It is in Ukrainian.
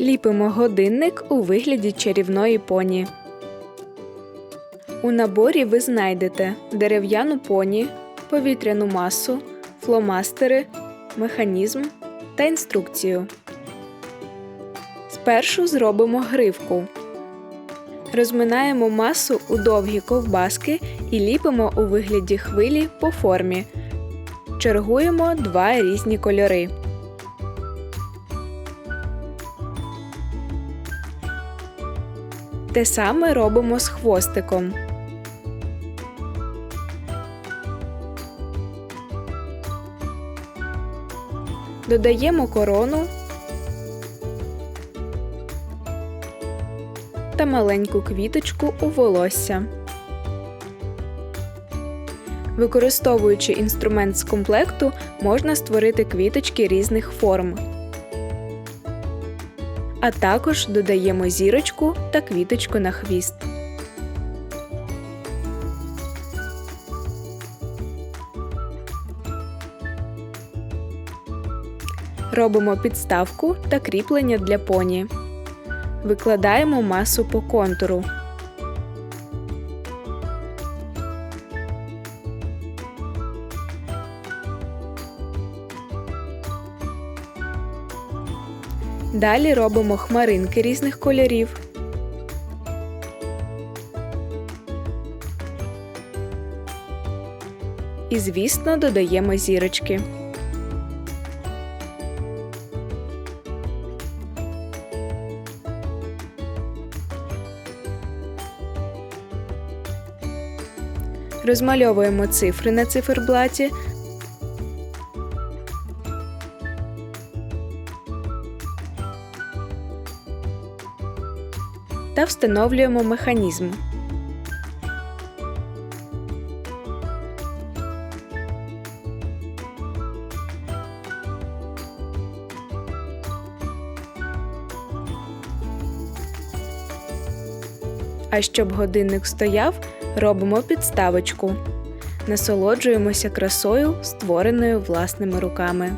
Ліпимо годинник у вигляді чарівної поні. У наборі ви знайдете дерев'яну поні, повітряну масу, фломастери, механізм та інструкцію. Спершу зробимо гривку. Розминаємо масу у довгі ковбаски і ліпимо у вигляді хвилі по формі. Чергуємо два різні кольори. Те саме робимо з хвостиком. Додаємо корону та маленьку квіточку у волосся. Використовуючи інструмент з комплекту, можна створити квіточки різних форм. А також додаємо зірочку та квіточку на хвіст. Робимо підставку та кріплення для поні. Викладаємо масу по контуру. Далі робимо хмаринки різних кольорів. І, звісно, додаємо зірочки. Розмальовуємо цифри на циферблаті. Та встановлюємо механізм. А щоб годинник стояв, робимо підставочку. Насолоджуємося красою, створеною власними руками.